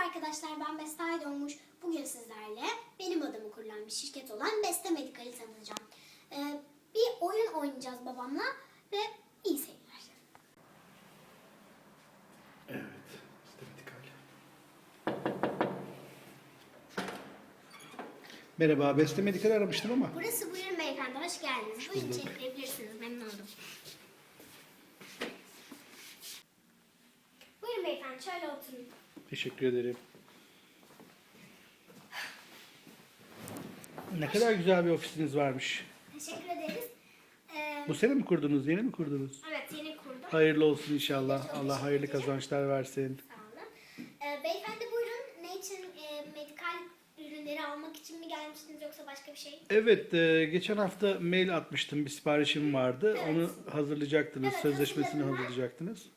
arkadaşlar ben Beste Aydoğmuş. Bugün sizlerle benim adımı kurulan bir şirket olan Beste Medical'i tanıtacağım. Ee, bir oyun oynayacağız babamla ve iyi seyirler. Evet. işte medikal. Merhaba, Beste Medikal aramıştım ama. Burası buyurun beyefendi hoş geldiniz. Buyurun bulduk. içeri girebilirsiniz memnun oldum. Beyefendi şöyle oturun. Teşekkür ederim. Ne kadar güzel bir ofisiniz varmış. Teşekkür ederiz. Ee, Bu sene mi kurdunuz, yeni mi kurdunuz? evet yeni kurdum. Hayırlı olsun inşallah. Allah hayırlı kazançlar versin. Sağ olun. Ee, beyefendi buyurun. Ne için e, medikal ürünleri almak için mi gelmiştiniz yoksa başka bir şey? Evet, e, geçen hafta mail atmıştım. Bir siparişim vardı. Evet. Onu hazırlayacaksınız, Evet, sözleşmesini hazırladım ben.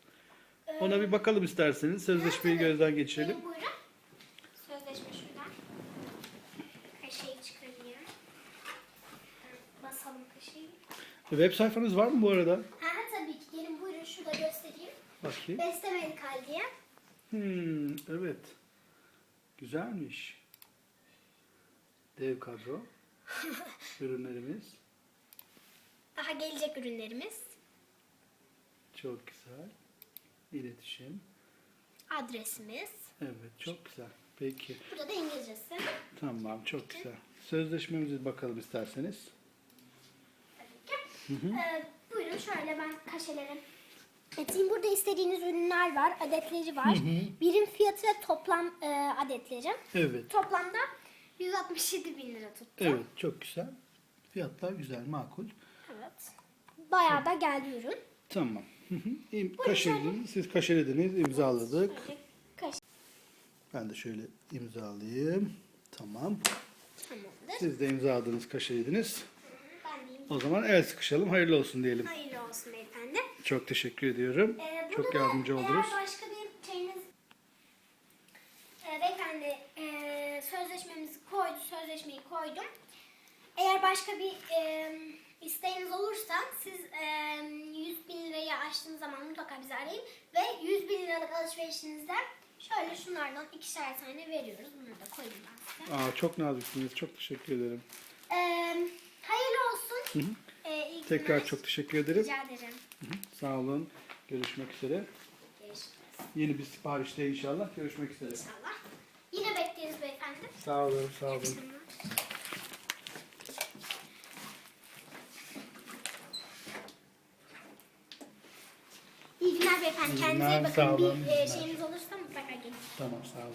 Ee, Ona bir bakalım isterseniz. Sözleşmeyi gözden geçirelim. Gelin buyurun. Sözleşme şuradan. Kaşeyi çıkarayım. Basalım kaşeyi. Web sayfanız var mı bu arada? Ha tabii ki gelin buyurun şurada göstereyim. Bakayım. Beste Medikal diye. Hmm, evet. Güzelmiş. Dev kadro. Ürünlerimiz. Daha gelecek ürünlerimiz. Çok güzel. İletişim. Adresimiz. Evet, çok güzel. Peki. Burada da İngilizcesi. Tamam, çok güzel. Sözleşmemize bakalım isterseniz. Tabii ki. Ee, buyurun şöyle ben kaşelerim. Etin burada istediğiniz ürünler var, adetleri var. Birim fiyatı ve toplam e, adetleri. Evet. Toplamda 167 bin lira tuttu. Evet, çok güzel. Fiyatlar güzel, makul. Evet. Bayağı da geldi ürün. Tamam. Kaşelediniz, siz kaşelediniz, imzaladık. Ben de şöyle imzalayayım. Tamam. tamamdır. Siz de imzaladınız, kaşelediniz. O zaman el sıkışalım, hayırlı olsun diyelim. Hayırlı olsun beyefendi. Çok teşekkür ediyorum. Ee, Çok yardımcı oldunuz. Eğer başka bir şeyiniz... Ee, beyefendi e, sözleşmemizi koydu, sözleşmeyi koydum. Eğer başka bir e, isteğiniz olursa siz e, 100 bin lirayı aştığınız zaman mutlaka bizi arayın. Ve 100 bin liralık alışverişinizde şöyle şunlardan ikişer tane veriyoruz. Bunları da koyayım ben size. Aa, çok naziksiniz. Çok teşekkür ederim. Ee, hayırlı olsun. Ee, iyi Tekrar günler. çok teşekkür ederim. Rica ederim. Hı hı. Sağ olun. Görüşmek üzere. Görüşürüz. Yeni bir siparişte inşallah. Görüşmek üzere. İnşallah. Yine bekleriz beyefendi. Sağ olun, sağ olun. İyi Kendinize iyi günler, sağ bakın. olun. Bir e, şeyiniz olursa mutlaka gelin. Tamam, sağ olun.